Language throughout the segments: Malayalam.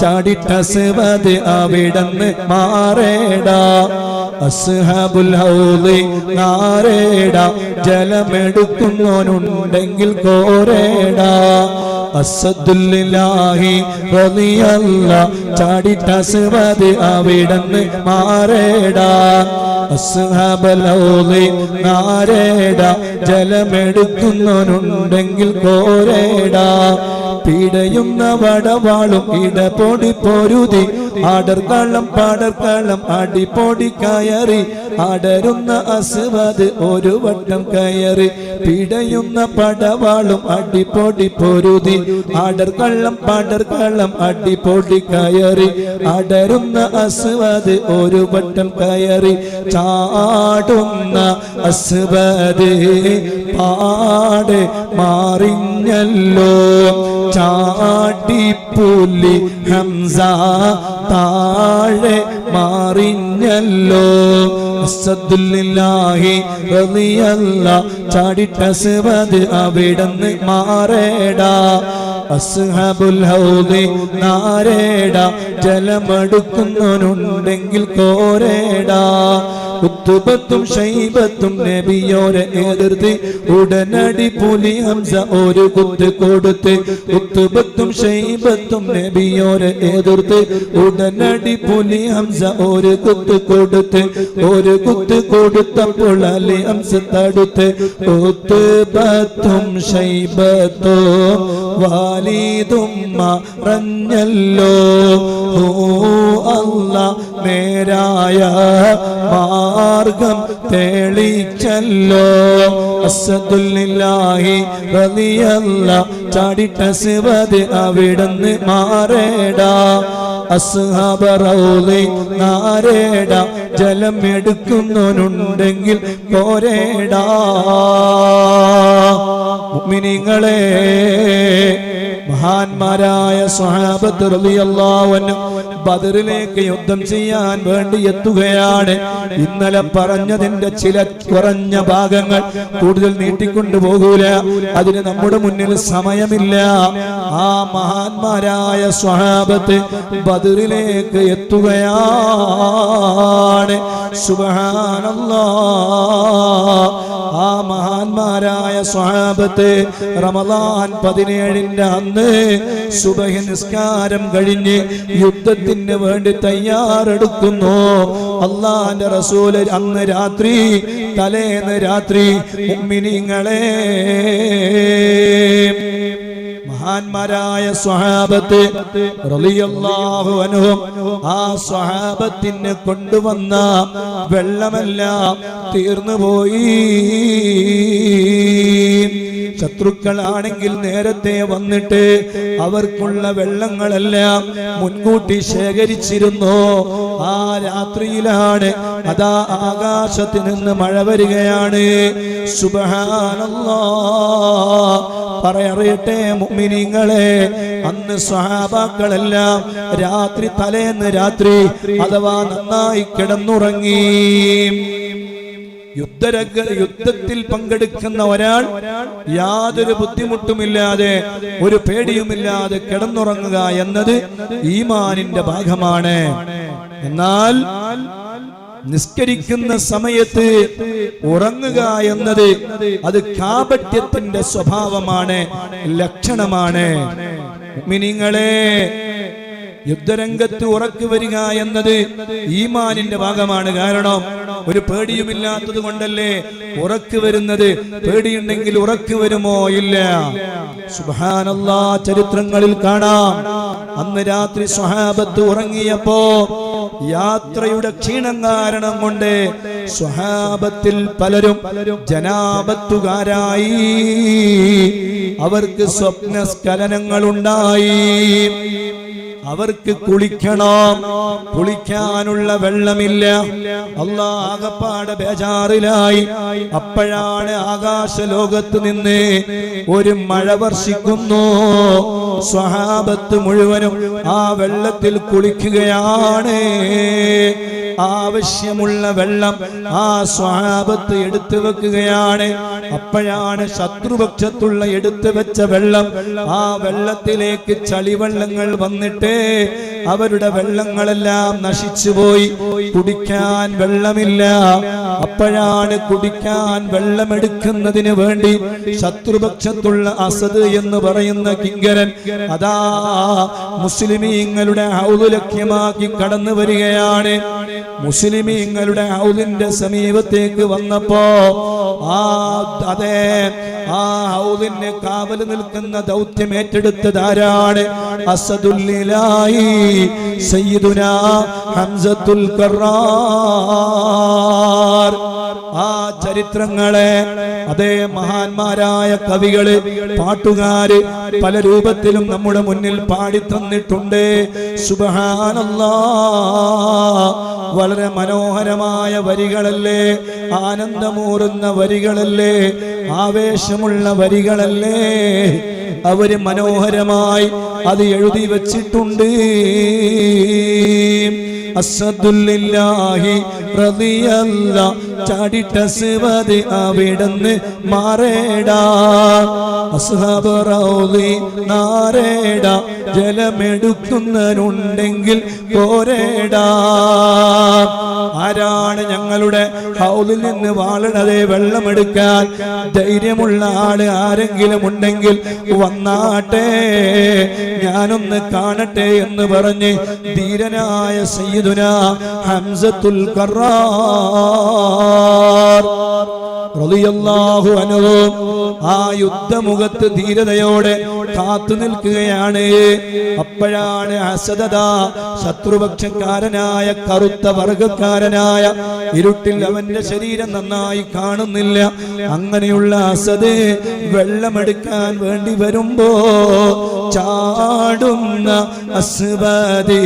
ചാടിട്ട സിവത് അവിടന്ന് മാറേടാ. അസ്ഹാബുൽ ഹൗദി നാരേട ജലമെടുക്കുന്നവനുണ്ടെങ്കിൽ കോരേടാ. അസദുല്ലാഹി റളിയല്ല ചാടിട്ട സിവത് അവിടന്ന് അസ്ഹാബൽ അസ്ഹാബലൗലി നാരേട ജലമെടുക്കുന്നവനുണ്ടെങ്കിൽ കോരേട. പീടയുന്ന വടവാളും ഇടപൊടി പൊരുതി ആടർക്കള്ളം പാടർക്കാളം അടിപൊടി കയറി. ആടരുന്ന അസുവത് ഒരു വട്ടം കയറി. പീടയുന്ന പടവാളും അടിപൊടി പൊരുതി. ആടർക്കള്ളം പാടർക്കള്ളം അടിപൊടി കയറി. അടരുന്ന അസുവത് ഒരു വട്ടം കയറി. ചാടുന്ന അസുവത് പാടെ മാറിഞ്ഞല്ലോ. ചാടിപ്പുലി ഹംസ താഴെ മാറിഞ്ഞല്ലോ. ചാടിട്ട അവിടന്ന് മാറേടാ. അസ്ഹാബുൽ ഹൗദി നാരേട ജലമടുക്കുന്നുണ്ടെങ്കിൽ കോരേടാ. ഉത്തുബത്തും ഷൈബത്തും നബിയോരെ എതിർത്ത് ഉടനടി പുലി ഹംസ ഒരു കുത്ത് കൊടുത്ത് ഉത്തുബത്തും ഷൈബത്തും നബിയോരെ എതിർത്ത് ഉടനടി പുലി ഹംസ ഒരു കുത്ത് കൊടുത്ത് ഒരു കുത്ത് കൊടുത്തപ്പോൾ അലി ഹംസ തടുത്ത് ഉത്തുബത്തും ഷൈബത്തും വാലിദും മറഞ്ഞല്ലോ. ഓ നേരായ മാർഗം തെളിച്ചല്ലോ. അസദുല്ലാഹി റളിയല്ല ചാടിട്ട ശിവത് അവിടുന്ന് മാറേടാ. അസ്ഹാബ റൗലി നാരേട ജലം എടുക്കുന്നവനുണ്ടെങ്കിൽ പോരേടാ. മുഅ്മിനീങ്ങളെ മഹാന്മാരായ സ്വഹാബത്ത് ബദറിലേക്ക് യുദ്ധം ചെയ്യാൻ വേണ്ടി എത്തുകയാണ്. ഇന്നലെ പറഞ്ഞതിന്റെ ചില കുറഞ്ഞ ഭാഗങ്ങൾ കൂടുതൽ നീട്ടിക്കൊണ്ടു പോകൂല. അതിന് നമ്മുടെ മുന്നിൽ സമയമില്ല. ആ മഹാന്മാരായ സ്വഹാബത്ത് ബദറിലേക്ക് എത്തുകയാണ്. സുബ്ഹാനല്ലാ ആ മഹാന്മാരായ സ്വഹാബത്ത് റമദാൻ പതിനേഴിന്റെ അന്ന് സുബഹി നിസ്കാരം കഴിഞ്ഞ് യുദ്ധത്തിന് വേണ്ടി തയ്യാറെടുക്കുന്നു. അള്ളാന്റെ റസൂൽ അന്ന് രാത്രി തലേന്ന് രാത്രി ഉമ്മിനിങ്ങളെ മഹാന്മാരായ അൻഹും ആ സ്വഹാബത്തിന് കൊണ്ടുവന്ന വെള്ളമെല്ലാം തീർന്നുപോയി. ശത്രുക്കളാണെങ്കിൽ നേരത്തെ വന്നിട്ട് അവർക്കുള്ള വെള്ളങ്ങളെല്ലാം മുൻകൂട്ടി ശേഖരിച്ചിരുന്നു. ആ രാത്രിയിലാണ് അതാ ആകാശത്ത് നിന്ന് മഴ വരികയാണ്. പറയറിയട്ടെ മുഅ്മിനീങ്ങളെ അന്ന് സഹാബാക്കളെല്ലാം രാത്രി തലേന്ന് രാത്രി അഥവാ നന്നായി കിടന്നുറങ്ങി. യുദ്ധരംഗ യുദ്ധത്തിൽ പങ്കെടുക്കുന്ന ഒരാൾ യാതൊരു ബുദ്ധിമുട്ടുമില്ലാതെ ഒരു പേടിയുമില്ലാതെ കിടന്നുറങ്ങുക എന്നത് ഈമാനിന്റെ ഭാഗമാണ്. എന്നാൽ നിസ്കരിക്കുന്ന സമയത്ത് ഉറങ്ങുക എന്നത് അത് കാപട്യത്തിന്റെ സ്വഭാവമാണ് ലക്ഷണമാണ്. മിനിങ്ങളെ യുദ്ധരംഗത്ത് ഉറക്കു വരിക എന്നത് ഈമാനിന്റെ ഭാഗമാണ്. കാരണം ഒരു പേടിയുമില്ലാത്തത് കൊണ്ടല്ലേ ഉറക്കു വരുന്നത്? പേടിയുണ്ടെങ്കിൽ ഉറക്കു വരുമോ? ഇല്ല. സുഹാനല്ലാ ചരിത്രങ്ങളിൽ കാണാം. അന്ന് രാത്രി സ്വഹാബത്ത് ഉറങ്ങിയപ്പോ യാത്രയുടെ ക്ഷീണം കാരണം കൊണ്ട് സ്വഹാബത്തിൽ പലരും ജനാപത്തുകാരായി. അവർക്ക് സ്വപ്നസ്ഖലനങ്ങൾ ഉണ്ടായി അവർക്ക് കുളിക്കണം. കുളിക്കാനുള്ള വെള്ളമില്ല. അള്ളാ ആകപ്പാടെ ബേജാറിലായി. അപ്പോഴാണ് ആകാശ ലോകത്ത് നിന്ന് ഒരു മഴ വർഷിക്കുന്നു. സ്വഹാബത്ത് മുഴുവനും ആ വെള്ളത്തിൽ കുളിക്കുകയാണ്. ആവശ്യമുള്ള വെള്ളം ആ സ്വാപത്ത് എടുത്തു വെക്കുകയാണ്. അപ്പോഴാണ് ശത്രുപക്ഷത്തുള്ള എടുത്തു വെച്ച വെള്ളം. ആ വെള്ളത്തിലേക്ക് ചളിവെള്ളങ്ങൾ വന്നിട്ട് അവരുടെ വെള്ളങ്ങളെല്ലാം നശിച്ചുപോയി കുടിക്കാൻ വെള്ളമില്ല. അപ്പോഴാണ് കുടിക്കാൻ വെള്ളമെടുക്കുന്നതിന് വേണ്ടി ശത്രുപക്ഷത്തുള്ള അസദ് എന്ന് പറയുന്ന കിങ്കരൻ അതാ മുസ്ലിമീങ്ങളുടെ ഹൗദ് ലക്ഷ്യമാക്കി കടന്നു വരികയാണ്. മുസ്ലിമീങ്ങളുടെ ഹൗദിന്റെ സമീപത്തേക്ക് വന്നപ്പോ ആ അതെ ആ ഹൗദിന്റെ കാവൽ നിൽക്കുന്ന ദൗത്യം ഏറ്റെടുത്തതാരാണ് അസദുല്ലിലായി സയ്യിദുന ഹംസത്തുൽ കറാർ ആ ചരിത്രങ്ങളെ അതേ മഹാന്മാരായ കവികൾ പാട്ടുകാര് പല രൂപത്തിലും നമ്മുടെ മുന്നിൽ പാടി തന്നിട്ടുണ്ട് വളരെ മനോഹരമായ വരികളല്ലേ? ആനന്ദമൂറുന്ന വരികളല്ലേ? ആവേശമുള്ള വരികളല്ലേ? അവർ മനോഹരമായി അത് എഴുതി വച്ചിട്ടുണ്ട്. അസദുല്ലാഹി ചാടിട്ട സിവത് അവിടുന്ന് മാറേടാ. അസ്ഹാബ് ജലമെടുക്കുന്നവരുണ്ടെങ്കിൽ പോരേടാ. ആരാണ് ഞങ്ങളുടെ ഹൗലിൽ നിന്ന് വാളണതെ വെള്ളമെടുക്കാൻ? ധൈര്യമുള്ള ആൾ ആരെങ്കിലും ഉണ്ടെങ്കിൽ വന്നാട്ടെ. ഞാനൊന്ന് കാണട്ടെ എന്ന് പറഞ്ഞ് ധീരനായ സയ്യിദുന ഹംസത്തുൽ കറാർ റളിയല്ലാഹു ആ യുദ്ധമുഖത്ത് ധീരതയോടെ കാത്തു നിൽക്കുകയാണ്. അപ്പോഴാണ് അസദത ശത്രുപക്ഷക്കാരനായ കറുത്ത വർഗക്കാരനായ ഇരുട്ടിൽ അവന്റെ ശരീരം നന്നായി കാണുന്നില്ല. അങ്ങനെയുള്ള അസദ് വെള്ളമെടുക്കാൻ വേണ്ടി വരുമ്പോ ചാടുന്ന അസ്ബദി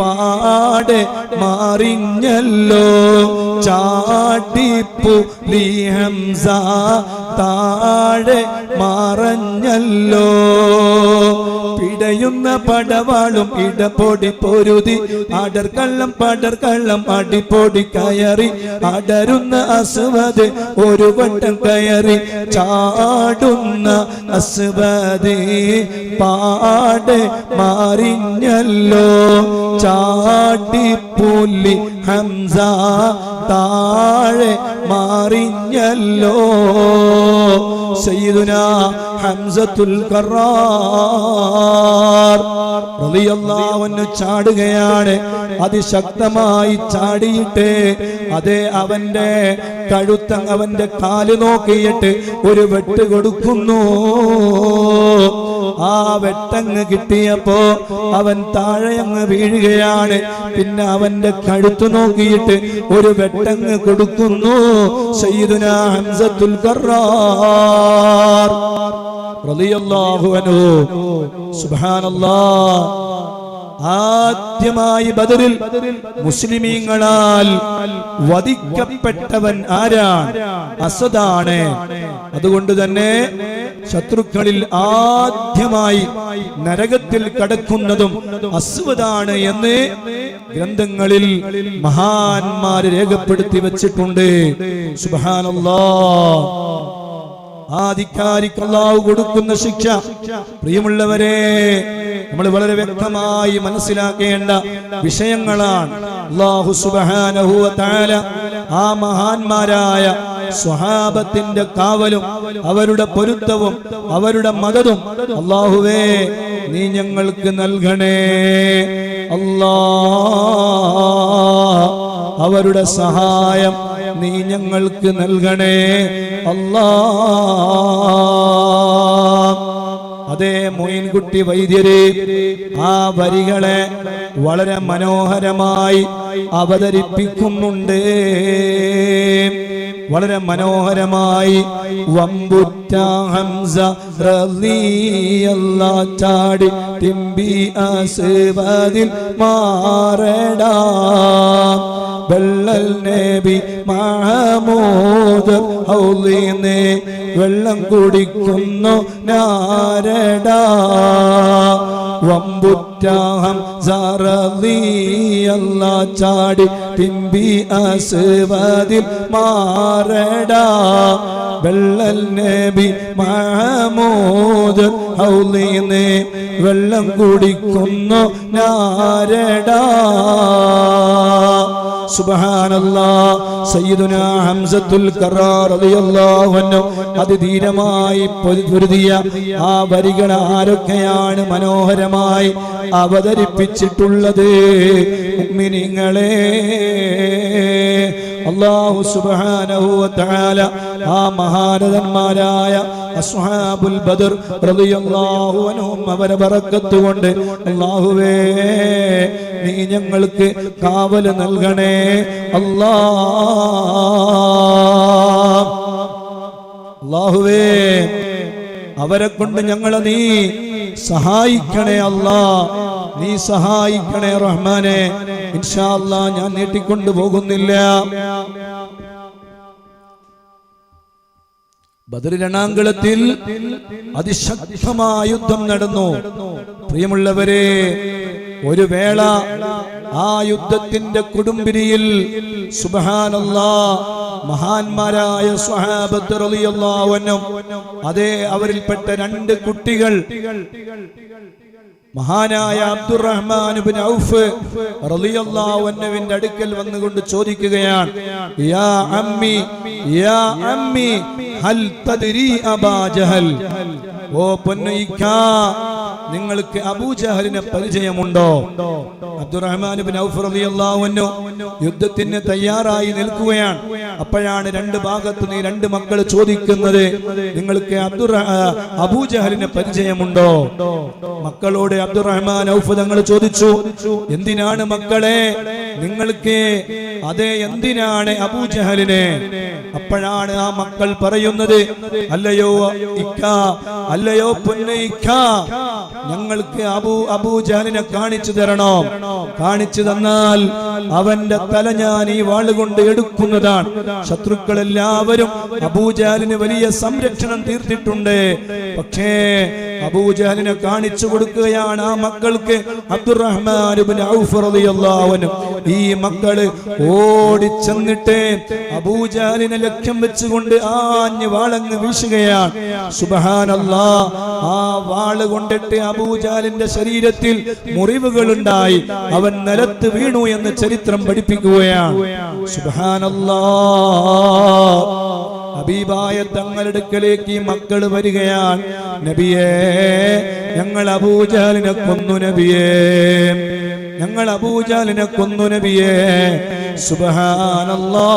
പാടെ മാറിഞ്ഞല്ലോ. ചാട്ടിപ്പു ഹംസ താഴെ മറഞ്ഞല്ലോ. പിടയുന്ന പടവാളും ഇടപൊടി പൊരുതി. അടർക്കള്ളം പടർക്കള്ളം അടിപ്പൊടി കയറി. അടരുന്ന അസുവത് ഒരു വട്ടം കയറി. ചാടുന്ന അസുവതി പാടെ മാറിഞ്ഞല്ലോ. ചാട്ടിപ്പുലി ഹംസ താഴെ മാറിഞ്ഞല്ലോ. സയ്യിദുന ഹംസത്തുൽ കറാർ റളിയല്ലാഹു അൻഹു ചാടുകയാണ്. അതിശക്തമായി ചാടിയിട്ട് അതേ അവന്റെ കഴുത്ത അവന്റെ കാൽ നോക്കിയിട്ട് ഒരു വെട്ട് കൊടുക്കുന്നു. ആ വെട്ടങ്ങ് കിട്ടിയപ്പോ അവൻ താഴെ അങ്ങ് വീഴുകയാണ്. പിന്നെ അവന്റെ കഴുത്തു നോക്കിയിട്ട് ഒരു വെട്ടങ്ങ് കൊടുക്കുന്നു. ഹംസത്തുൽ റളിയല്ലാഹു അൻഹു. സുബ്ഹാനല്ലാഹ്. ആദ്യമായി ബദറിൽ മുസ്ലിമീങ്ങളാൽ വധിക്കപ്പെട്ടവൻ ആരാണ്? അസദാണ്. അതുകൊണ്ട് തന്നെ ശത്രുക്കളിൽ ആദ്യമായി നരകത്തിൽ കടക്കുന്നതും അസ്വദാണ് എന്ന് ഗ്രന്ഥങ്ങളിൽ മഹാന്മാര് രേഖപ്പെടുത്തി വെച്ചിട്ടുണ്ട്. സുബാനല്ലാ ആധികാരിക്ക് അള്ളാഹു കൊടുക്കുന്ന ശിക്ഷ. പ്രിയമുള്ളവരെ നമ്മൾ വളരെ വ്യക്തമായി മനസ്സിലാക്കേണ്ട വിഷയങ്ങളാണ്. അള്ളാഹു സുബ്ഹാനഹു വ ആ മഹാന്മാരായ സ്വഹാബത്തിന്റെ കാവലും അവരുടെ പൊരുത്തവും അവരുടെ മതതും. അള്ളാഹുവേ നീ ഞങ്ങൾക്ക് നൽകണേ. അല്ലാ അവരുടെ സഹായം നീ ഞങ്ങൾക്ക് നൽകണേ. അല്ലാ. അതേ മൊയിൻകുട്ടി വൈദ്യരെ ആ വരികളെ വളരെ മനോഹരമായി അവതരിപ്പിക്കുന്നുണ്ട്. വളരെ മനോഹരമായി വമ്പുറ്റ ഹംസ ചാടി തിമ്പി അസുവതിൽ മാറടാ. വെള്ളൽ നേബി മഹമൂദ് ഹൗലിനെ വെള്ളം കുടിക്കുന്നു നാരടാ. വമ്പുറ്റാഹം സാറീയല്ല ചാടി തിമ്പി അസുവതിൽ മാറടാ. വെള്ളൽ നബി മഹമൂദ് ഹൗലീന്ന് വെള്ളം കുടിക്കുന്നു നാരടാ. സുബ്ഹാനല്ലാ. സയ്യിദുനാ ഹംസത്തുൽ അതിധീരമായി പൊരു- പൊരുതിയ ആ വരികൾ ആരൊക്കെയാണ് മനോഹരമായി അവതരിപ്പിച്ചിട്ടുള്ളത്? മുഅ്മിനീങ്ങളെ അല്ലാഹു സുബ്ഹാനഹു വ തആല ആ മഹാരഥന്മാരായ അസ്ഹാബുൽ ബദർ റളിയല്ലാഹു അൻഹും അവരെ ബറക്കത്ത് കൊണ്ട് അല്ലാഹുവേ നീ ഞങ്ങൾക്ക് കാവൽ നൽകണേ. അല്ലാ അല്ലാഹുവേ അവരെ കൊണ്ട് ഞങ്ങളെ നീ സഹായിക്കണേ അല്ലാ. നീ സഹായിക്കണേ റഹ്മാനെ. ഇൻഷാ അല്ലാ ഞാൻ നീട്ടിക്കൊണ്ടു പോകുന്നില്ല ബദർ രണാങ്കളത്തിൽ അതിശക്തമായ യുദ്ധം നടന്നു. പ്രിയമുള്ളവരെ ഒരു വേള ആ യുദ്ധത്തിന്റെ കൊടുമ്പിരിയിൽ സുബഹാനല്ലാ മഹാന്മാരായ സ്വഹാബത്ത് അതേ അവരിൽപ്പെട്ട രണ്ട് കുട്ടികൾ. മഹാനായ അബ്ദുറഹ്മാൻ ഇബ്നു ഔഫ് റളിയല്ലാഹു അൻഹുവിന്റെ അടുക്കൽ വന്നുകൊണ്ട് ചോദിക്കുകയാണ് യാ അമ്മി യാ അമ്മി ഹൽ തദ്രി ഓ പൊന്നയിക്ക നിങ്ങൾക്ക് അബൂജഹലിനെ പരിചയമുണ്ടോ? അബ്ദുറഹ്മാൻ ഇബ്നു ഔഫ് റളിയല്ലാഹു യുദ്ധത്തിന് തയ്യാറായി നിൽക്കുകയാണ്. അപ്പോഴാണ് രണ്ട് ഭാഗത്തു നിന്ന് രണ്ട് മക്കൾ ചോദിക്കുന്നത് നിങ്ങൾക്ക് അബ്ദുറ അബൂജഹലിനെ പരിചയമുണ്ടോ? മക്കളോട് അബ്ദുറഹ്മാൻ ഔഫ് തങ്ങൾ ചോദിച്ചു എന്തിനാണ് മക്കളെ? നിങ്ങൾക്ക് അതെ എന്തിനാണ് അബൂജഹലിനെ അപ്പോഴാണ് ആ മക്കൾ പറയുന്നത് അല്ലയോ ഇക്ക അല്ലയോ പൊന്നെ ഞങ്ങൾക്ക് അബൂ അബൂജാലിനെ കാണിച്ചു തരണോ. കാണിച്ചു തന്നാൽ അവന്റെ തല ഞാൻ ഈ വാളുകൊണ്ട് എടുക്കുന്നതാണ്. ശത്രുക്കൾ എല്ലാവരും അബൂജാലിന് വലിയ സംരക്ഷണം തീർത്തിട്ടുണ്ട്. പക്ഷേ അബൂജഹലിനെ കാണിച്ചു കൊടുക്കുകയാണ് ആ മക്കൾക്ക് അബ്ദുറഹ്മാൻ ഈ മക്കൾ ഓടിച്ചെന്നിട്ട് അബൂജഹലിനെ ലക്ഷ്യം വെച്ചുകൊണ്ട് ആഞ്ഞ് വാളങ്ങ് വീശുകയാണ്. സുബഹാനല്ലാ ആ വാൾ കൊണ്ടിട്ട് അബൂജാലിന്റെ ശരീരത്തിൽ മുറിവുകൾ ഉണ്ടായി അവൻ നിലത്ത് വീണു എന്ന് ചരിത്രം പഠിപ്പിക്കുകയാണ്. സുബ്ഹാനല്ലാ ഹബീബായ തങ്ങളുടെ അടുക്കലേക്ക് ഈ മക്കൾ വരികയാണ്. നബിയേ ഞങ്ങൾ അബൂജാലിനെ കൊന്നു നബിയേ. ഞങ്ങൾ അബൂജാലിനെ കൊന്നു നബിയേ. സുബ്ഹാനല്ലാ.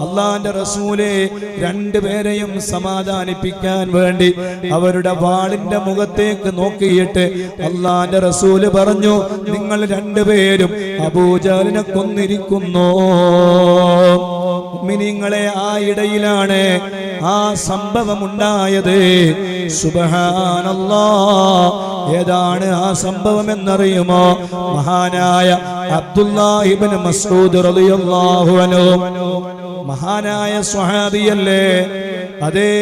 അള്ളാന്റെ റസൂലെ രണ്ടുപേരെയും സമാധാനിപ്പിക്കാൻ വേണ്ടി അവരുടെ വാളിന്റെ മുഖത്തേക്ക് നോക്കിയിട്ട് അള്ളാന്റെ റസൂൽ പറഞ്ഞു നിങ്ങൾ രണ്ടുപേരും അബൂജാലിനെ കൊന്നിരിക്കുന്നു. മിനിങ്ങളെ ആ ഇടയിലാണ് ആ സംഭവം ഉണ്ടായത് സുബഹാനല്ലാ. ഏതാണ് ആ സംഭവം എന്നറിയുമോ മഹാനായ അബ്ദുല്ലാഹിബിൻ മസൂദ് റളിയല്ലാഹു അൻഹു. മഹാനായ സ്വഹാബിയല്ലേ? അതേ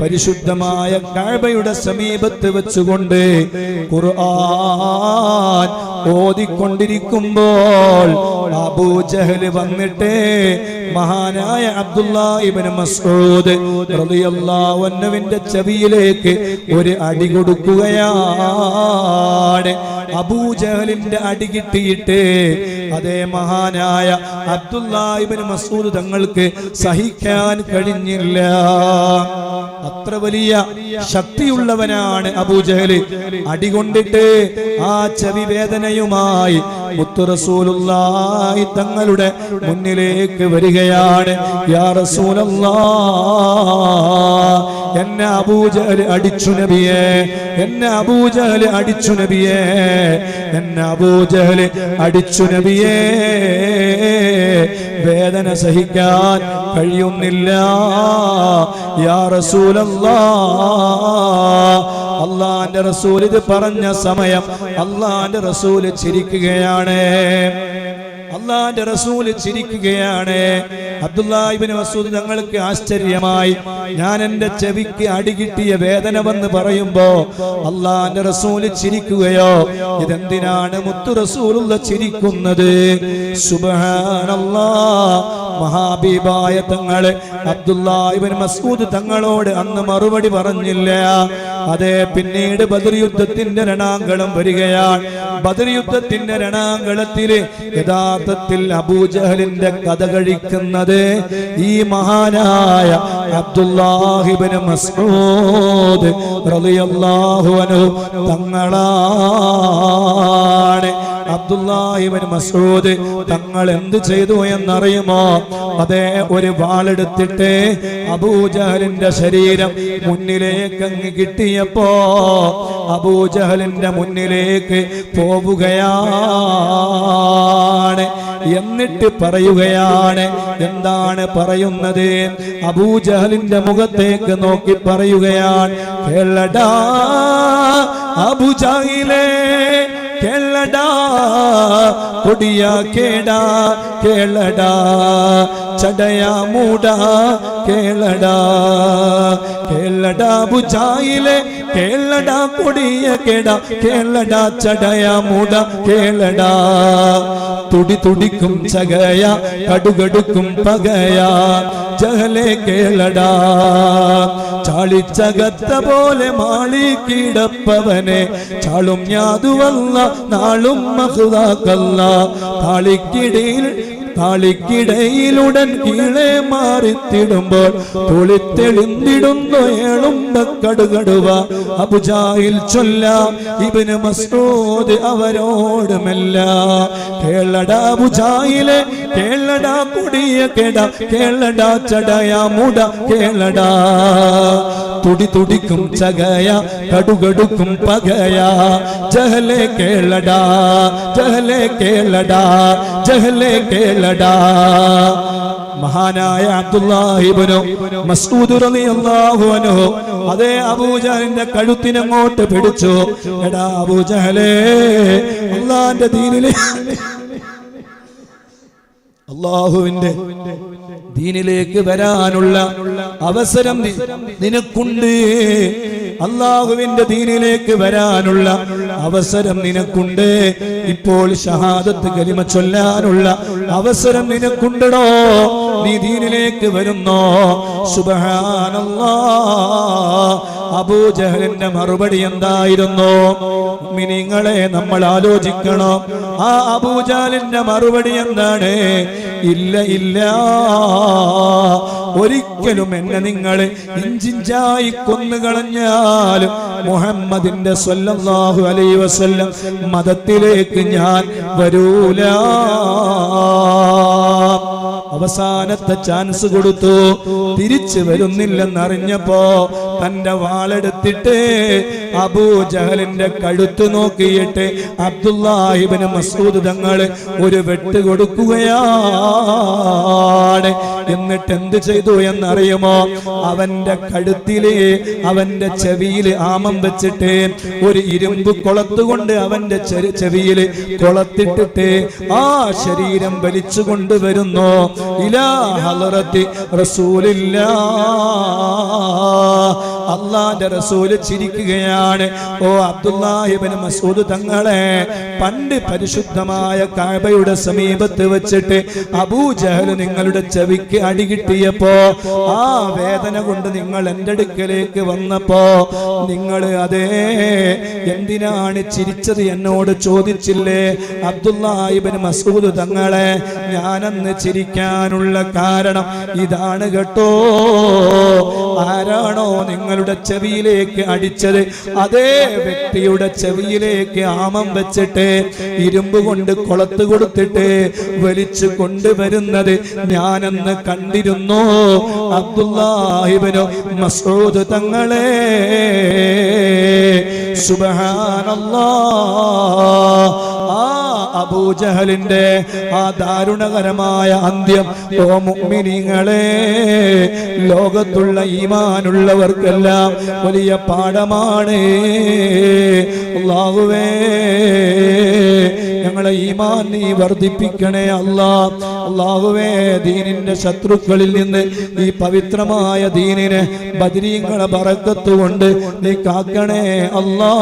പരിശുദ്ധമായ കഅബയുടെ സമീപത്ത് വെച്ചുകൊണ്ട് ഖുർആൻ ഓതിക്കൊണ്ടിരിക്കുമ്പോൾ അബൂജഹൽ വന്നിട്ട് മഹാനായ അബ്ദുല്ലാഹിബ്നു മസ്ഊദ് റളിയല്ലാഹു അൻഹുവിന്റെ ചെവിയിലേക്ക് ഒരു അടി കൊടുക്കുകയാണ്. അബൂജഹലിന്റെ അടി കിട്ടിയിട്ട് അതേ മഹാനായ അബ്ദുല്ലാഹിബിന് മസൂദ് തങ്ങൾക്ക് സഹിക്കാൻ കഴിഞ്ഞില്ല. അത്ര വലിയ ശക്തിയുള്ളവനാണ് അബൂജഹൽ. അടികൊണ്ടിട്ട് ആ ചെവി വേദനയുമായി മുത്തുറസൂലുള്ളാഹി തങ്ങളുടെ മുന്നിലേക്ക് വരികയാണ്. യാ എന്നെ അബൂജഹൽ അടിച്ചു നബിയേ എന്നെ അബൂജഹൽ അടിച്ചു നബിയേ എന്നെ അബൂജഹൽ അടിച്ചു നബിയേ. വേദന സഹിക്കാൻ കഴിയുന്നില്ല. അള്ളാന്റെ റസൂൽ ഇത് പറഞ്ഞ സമയം അള്ളാന്റെ റസൂൽ ചിരിക്കുകയാണ്. അള്ളാന്റെ റസൂൽ ചിരിക്കുകയാണ്. അബ്ദുല്ലാഹിബിന് മസൂദ് ഞങ്ങൾക്ക് ആശ്ചര്യമായി. ഞാൻ എന്റെ ചെവിക്ക് അടികിട്ടിയ വേദന വന്ന് പറയുമ്പോ അള്ളാന്റെ റസൂൽ ചിരിക്കുകയോ? ഇതെന്തിനാണ് മുത്തു റസൂലുള്ള ചിരിക്കുന്നത്? സുബഹാനല്ലാ. മഹാബീബായ തങ്ങൾ അബ്ദുല്ലാഹിബിൻ മസൂദ് തങ്ങളോട് അന്ന് മറുപടി പറഞ്ഞില്ല. അതെ പിന്നീട് ബദർ യുദ്ധത്തിന്റെ രണാങ്കളം വരികയാണ്. ബദർ യുദ്ധത്തിന്റെ രണാങ്കളത്തിൽ യഥാർത്ഥത്തിൽ അബൂജഹലിന്റെ കഥ കഴിക്കുന്നത് ഈ മഹാനായ അബ്ദുല്ലാഹിബിന് മസ്ഊദ് റളിയല്ലാഹു അൻഹു തങ്ങളാണ്. അബ്ദുല്ലാഹിബിൻ മസൂദ് തങ്ങൾ എന്ത് ചെയ്തു എന്നറിയുമോ? അതേ ഒരു വാളെടുത്തിട്ട് അബൂജഹലിന്റെ ശരീരം മുന്നിലേക്ക് അങ്ങ് കിട്ടിയപ്പോ അബൂജഹലിന്റെ മുന്നിലേക്ക് പോവുകയാണ്. എന്നിട്ട് പറയുകയാണ്. എന്താണ് പറയുന്നത്? അബൂജഹലിന്റെ മുഖത്തേക്ക് നോക്കി പറയുകയാണ്. കേളടാ അബുജാഹിലേ കേളടാ. കൊടിയ കേടാ കേളടാ. ചടയാ മൂടാ കേളടാ. കേളടാ ബുജായിലെ കേളടാ കൊടിയ കേടാ. കേളടാ ചടയാ മൂടാ കേളടാ. തുടി തുടിക്കും ചകയ കടുകടുക്കും പകയ. ജഹലെ കേളടാ. ചാളിച്ചകത്ത പോലെ മാളി കിടപ്പവനെ. ചാളും യാതുവല്ല നാളും മഹുതാക്കല്ല താളിക്കിടയിൽ താളിക്കിടയിലുടൻ കീഴെ മാറിത്തിടുമ്പോൾ തുളിത്തെളിന്തിടുന്നു ഏളുമ്പ കടുകടുവ. അബുജായിൽ ചൊല്ല ഇവന് മസ്റൂദ് അവരോടുമല്ല കേളടാ അബുജായിലെ കേളടാ കുടിയ കേട കേളടാ ചടയാ മുട കേളടാ തുടി തുടിക്കും ചകയ കടുകടുക്കും പകയ. ജഹലേ കേളടാ ജഹലെ കേളടാ ജഹലെ കേളടാ. മഹാനായ അബ്ദുല്ലാഹിബനോ മസ്ഊദ് റളിയല്ലാഹു അൻഹു അതേ അബൂജഹലിന്റെ കഴുത്തിനങ്ങോട്ട് പിടിച്ചു. എടാ അബൂജഹലേ അള്ളാന്റെ ദീനിലെ അള്ളാഹുവിന്റെ ദീനിലേക്ക് വരാനുള്ള അവസരം നിനക്കുണ്ട്. അള്ളാഹുവിന്റെ ദീനിലേക്ക് വരാനുള്ള അവസരം നിനക്കുണ്ട്. ഇപ്പോൾ ഷഹാദത്ത് കലിമ ചൊല്ലാനുള്ള അവസരം നിനക്കുണ്ടടോ. നീ ദീനിലേക്ക് വരുന്നോ? സുബഹാനല്ലാ. അബൂജഹലിന്റെ മറുപടി എന്തായിരുന്നു? മിനിങ്ങളെ നമ്മൾ ആലോചിക്കണം. ആ അബൂജാലിന്റെ മറുപടി എന്താണ്? ഇല്ല ഇല്ല. ഒരിക്കലും എന്നെ നിങ്ങൾ ഇഞ്ചിഞ്ചായി കൊന്നുകളഞ്ഞാലും മുഹമ്മദിന്റെ സ്വല്ലാഹു അലൈ വസല്ലം മതത്തിലേക്ക് ഞാൻ വരൂല. അവസാനത്തെ ചാൻസ് കൊടുത്തു. തിരിച്ചു വരുന്നില്ലെന്നറിഞ്ഞപ്പോ തന്റെ വാളെടുത്തിട്ട് അബൂജഹലിന്റെ കഴുത്ത് നോക്കിയിട്ട് അബ്ദുല്ലാഹിബിന് മസൂദ് തങ്ങൾ ഒരു വെട്ട് കൊടുക്കുകയാണ്. എന്നിട്ട് എന്ത് ചെയ്തു എന്നറിയുമോ? അവന്റെ കഴുത്തിൽ അവന്റെ ചെവിയിൽ ആമം വെച്ചിട്ട് ഒരു ഇരുമ്പ് കൊളത്തുകൊണ്ട് അവന്റെ ചെവിയിൽ കൊളത്തിട്ടിട്ട് ആ ശരീരം വലിച്ചു കൊണ്ടുവരുന്നു ഇലാ ഹലറത്തി റസൂലില്ലാ. അള്ളാന്റെ റസൂൽ ചിരിക്കുകയാണ്. ഓ അബ്ദുല്ലാഹിബിന് മസൂദ് തങ്ങളെ പണ്ട് പരിശുദ്ധമായ കാബയുടെ സമീപത്ത് വെച്ചിട്ട് അബൂജഹൽ നിങ്ങളുടെ ചെവിക്ക് അടികിട്ടിയപ്പോ ആ വേദന കൊണ്ട് നിങ്ങൾ എന്റെ അടുക്കലേക്ക് വന്നപ്പോ നിങ്ങൾ അതേ എന്തിനാണ് ചിരിച്ചത് എന്നോട് ചോദിച്ചില്ലേ? അബ്ദുല്ലാഹിബിന് മസൂദ് തങ്ങളെ ഞാനന്ന് ചിരിക്കാനുള്ള കാരണം ഇതാണ് കേട്ടോ. ആരാണോ നിങ്ങളുടെ ചെവിയിലേക്ക് അടിച്ചത്. അതേ വ്യക്തിയുടെ ചെവിയിലേക്ക് ആമം വെച്ചിട്ട് ഇരുമ്പ് കൊണ്ട് കൊളത്ത് കൊടുത്തിട്ട് വലിച്ചു കൊണ്ടുവരുന്നത് ഞാനെന്ന് കണ്ടിരുന്നു. അബ്ദുല്ലാഹിബനോ മസൂദ് തങ്ങളെ. സുബഹാനല്ലാ. ആ അബൂജഹലിന്റെ ആ ദാരുണകരമായ അന്ത്യം. ഓ മുഅ്മിനീങ്ങളെ ലോകത്തുള്ള ഈമാനുള്ളവർക്കെല്ലാം വലിയ പാഠമാണ്. അല്ലാഹുവേ ഞങ്ങളെ ഈമാൻ നീ വർദ്ധിപ്പിക്കണേ അല്ലാ. അള്ളാഹുവേ ദീനിന്റെ ശത്രുക്കളിൽ നിന്ന് ഈ പവിത്രമായ ദീനിനെ ബദരീങ്ങളെ പറക്കത്തുകൊണ്ട് നീ കാക്കണേ അല്ലാ.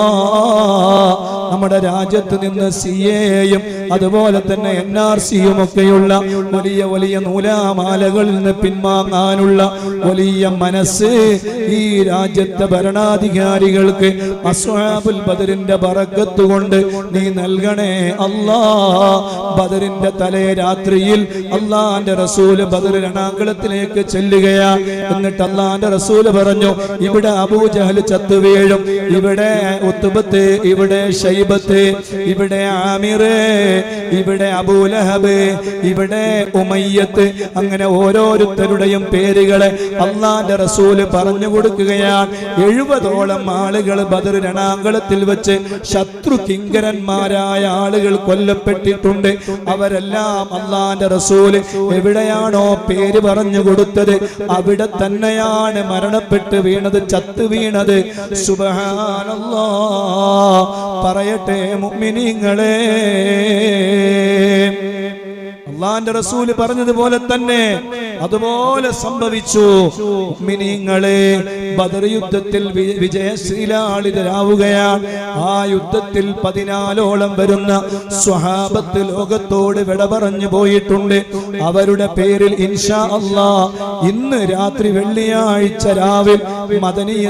നമ്മുടെ രാജ്യത്ത് നിന്ന് സി എയും അതുപോലെ തന്നെ എൻ ആർ സിയും ഒക്കെയുള്ള വലിയ വലിയ നൂലാമാലകളിൽ നിന്ന് പിൻവാങ്ങാനുള്ള വലിയ മനസ്സ് ഈ രാജ്യത്തെ ഭരണാധികാരികൾക്ക് അസ്വാബുൽ ബദറിന്റെ പറക്കത്തുകൊണ്ട് നീ നൽകണേ അല്ലാ. ബദറിന്റെ തലേ രാത്രിയിൽ അള്ളാന്റെ റസൂൽ ബദർ രണാങ്കളത്തിലേക്ക് ചെല്ലുകയാ. എന്നിട്ട് അള്ളാന്റെ റസൂൽ പറഞ്ഞു ഇവിടെ അബൂജഹൽ ചത്തു വീഴും. ഇവിടെ ഉത്തുബത്ത് ഇവിടെ ഷൈബത്ത് ഇവിടെ ആമിറ് ഇവിടെ അബൂലഹബ് ഇവിടെ ഉമയ്യത്ത്. അങ്ങനെ ഓരോരുത്തരുടെയും പേരുകളെ അള്ളാന്റെ റസൂൽ പറഞ്ഞു കൊടുക്കുകയാണ്. എഴുപതോളം ആളുകൾ ബദർ രണാങ്കളത്തിൽ വെച്ച് ശത്രു കിങ്കരന്മാരായ ആളുകൾ കൊല്ലപ്പെട്ടിട്ടുണ്ട്. അവരെല്ലാം അള്ളാന്റെ റസൂൽ. എവിടെയാണോ പേര് പറഞ്ഞു കൊടുത്തത് അവിടെ തന്നെയാണ് മരണപ്പെട്ട് വീണത് ചത്ത് വീണത്. പറയട്ടെ മുഅ്മിനീങ്ങളെ. അള്ളാന്റെ റസൂൽ പറഞ്ഞതുപോലെ തന്നെ അതുപോലെ സംഭവിച്ചു. മിനിങ്ങളെ ബദർ യുദ്ധത്തിൽ വിജയശീലാളിതരാവുകയാണ് ആ യുദ്ധത്തിൽ പതിനാലോളം വരുന്ന സ്വഹാബത്ത് ലോകത്തോട് വിട പറഞ്ഞു പോയിട്ടുണ്ട്. അവരുടെ പേരിൽ ഇൻഷാ അല്ലാ ഇന്ന് രാത്രി വെള്ളിയാഴ്ച രാവിൽ മദനീയ